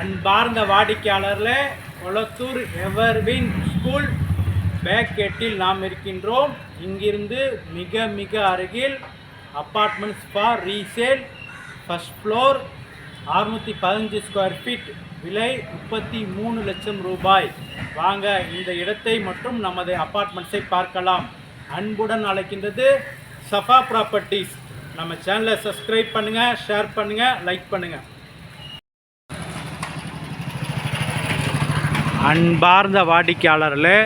அன்பார்ந்த வாடிக்கையாளரில் கொளத்தூர் எவர்வின் ஸ்கூல் பேக்கெட்டில் நாம் இருக்கின்றோம். இங்கிருந்து மிக மிக அருகில் apartments for resale first floor அறுநூற்றி பதினஞ்சு ஸ்கொயர் ஃபீட் விலை முப்பத்தி மூணு லட்சம் ரூபாய். வாங்க இந்த இடத்தை மற்றும் நமது அப்பார்ட்மெண்ட்ஸை பார்க்கலாம். அன்புடன் அழைக்கின்றது சஃபா ப்ராப்பர்ட்டிஸ். நம்ம சேனலை சப்ஸ்கிரைப் பண்ணுங்கள் ஷேர் பண்ணுங்கள் லைக் பண்ணுங்கள் அன்பார்ந்த வாடிக்கையாளர்களே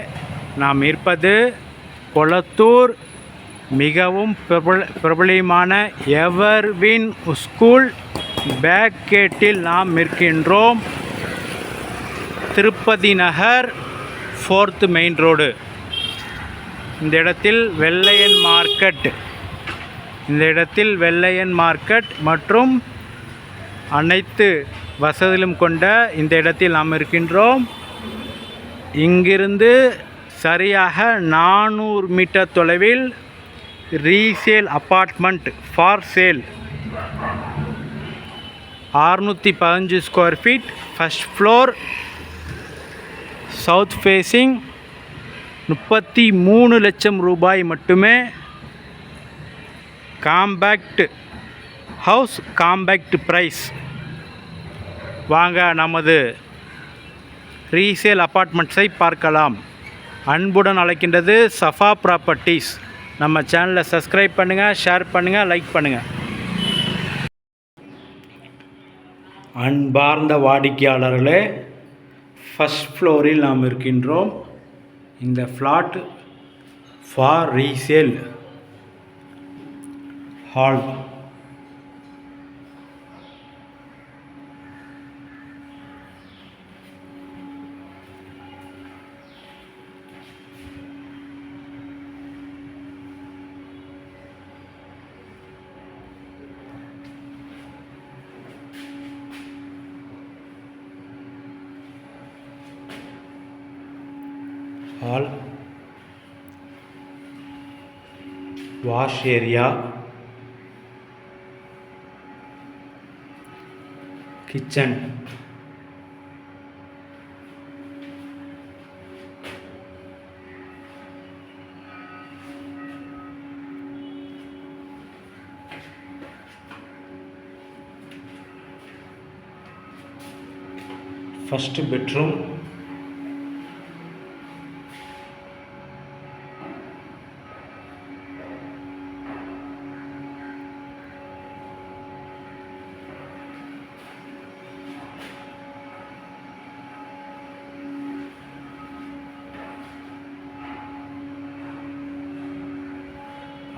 நாம் இருப்பது கொளத்தூர் மிகவும் பிரபல பிரபலியமான எவர்வின் ஸ்கூல் பேக்கேட்டில் நாம் இருக்கின்றோம் Tirupati Nagar fourth main road. இந்த இடத்தில் வெள்ளையன் மார்க்கெட். இந்த இடத்தில் வெள்ளையன் மார்க்கெட் மற்றும் அனைத்து வசதிகளும் கொண்ட இந்த இடத்தில் நாம் இருக்கின்றோம். இங்கிருந்து சரியாக நானூறு மீட்டர் தொலைவில் ரீசேல் அப்பார்ட்மெண்ட் ஃபார் சேல். அறுநூற்றி பதினஞ்சு square feet first floor south facing முப்பத்தி மூணு லட்சம் ரூபாய் மட்டுமே. Compact house compact price. வாங்க நமது ரீசேல் அப்பார்ட்மெண்ட்ஸை பார்க்கலாம். அன்புடன் அழைக்கின்றது சஃபா ப்ராப்பர்ட்டிஸ் நம்ம சேனலை சப்ஸ்கிரைப் பண்ணுங்கள் ஷேர் பண்ணுங்கள் லைக் பண்ணுங்கள் அன்பார்ந்த வாடிக்கையாளர்களே ஃபஸ்ட் ஃப்ளோரில் நாம் இருக்கின்றோம். இந்த flat for resale hall hall wash area kitchen. First bedroom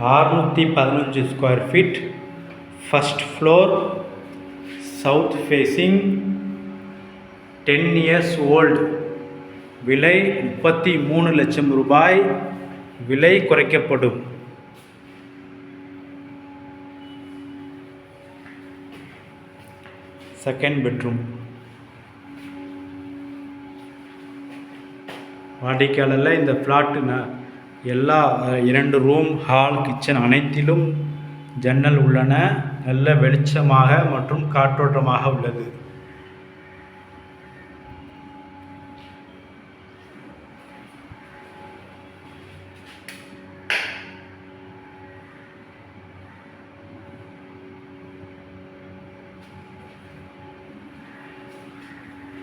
அறுநூற்றி பதினஞ்சு square feet first floor south facing ten years old விலை முப்பத்தி மூணு லட்சம் ரூபாய். விலை குறைக்கப்படும். செகண்ட் பெட்ரூம் வாடிக்கையாளரில் இந்த ஃப்ளாட்டு ந- எல்லா இரண்டு ரூம் ஹால் கிச்சன் அனைத்திலும் ஜன்னல் உள்ளன. நல்ல வெளிச்சமாக மற்றும் காற்றோட்டமாக உள்ளது.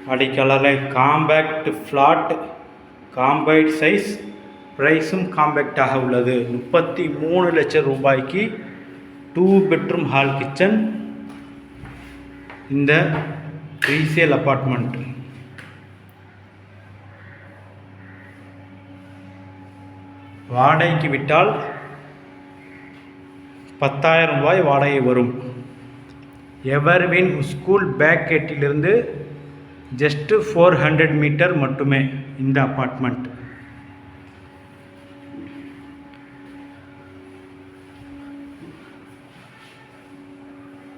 வாடிக்கையாளரில் காம்பேக்ட் ஃப்ளாட் காம்பைட் சைஸ் ப்ரைஸும் காம்பேக்டாக உள்ளது. முப்பத்தி மூணு லட்சம் ரூபாய்க்கு டூ பெட்ரூம் ஹால் கிச்சன் இந்த ரீசேல் அப்பார்ட்மெண்ட் வாடகைக்கு விட்டால் பத்தாயிரம் ரூபாய் வாடகை வரும். எவர்வின் ஸ்கூல் பேக்கெட்டிலிருந்து ஜஸ்ட்டு ஃபோர் ஹண்ட்ரட் மீட்டர் மட்டுமே இந்த அப்பார்ட்மெண்ட்